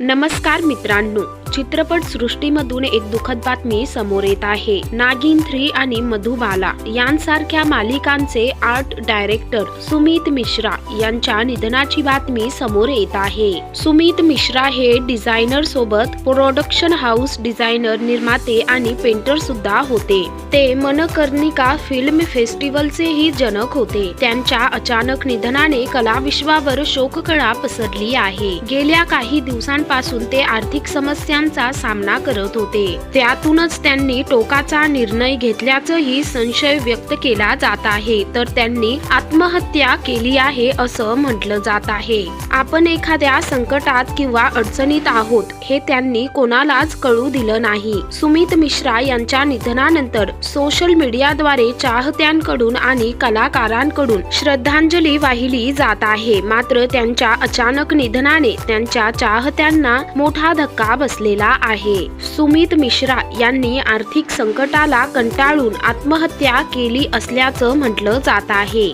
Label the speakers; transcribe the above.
Speaker 1: नमस्कार मित्रांनो. चित्रपट सृष्टीमधून एक दुःखद बातमी समोर येत आहे. नागिन थ्री आणि मधुबाला यांसारख्या मालिकांचे आर्ट डायरेक्टर सुमित मिश्रा यांच्या निधनाची बातमी समोर येत आहे. सुमित मिश्रा हे डिझायनर सोबत प्रोडक्शन हाऊस डिझायनर निर्माते आणि पेंटर सुद्धा होते. ते मनकर्णिका फिल्म फेस्टिवलचेही जनक होते. त्यांच्या अचानक निधनाने कलाविश्वावर शोककळा पसरली आहे. गेल्या काही दिवसांपासून ते आर्थिक समस्या समस्यांचा सामना करत होते. त्यातूनच त्यांनी टोकाचा निर्णय घेतल्याचंही संशय व्यक्त केला जात आहे. तर त्यांनी आत्महत्या केली आहे असं म्हटलं जात आहे. आपण एखाद्या संकटात किंवा अडचणीत आहोत हे त्यांनी कोणालाच कळू दिलं नाही. सुमित मिश्रा यांच्या निधनानंतर सोशल मीडियाद्वारे चाहत्यांकडून आणि कलाकारांकडून श्रद्धांजली वाहिली जात आहे. मात्र त्यांच्या अचानक निधनाने त्यांच्या चाहत्यांना मोठा धक्का बसलेला आहे. सुमित मिश्रा यांनी आर्थिक संकटाला कंटाळून आत्महत्या केली असल्याचं म्हटलं जात आहे.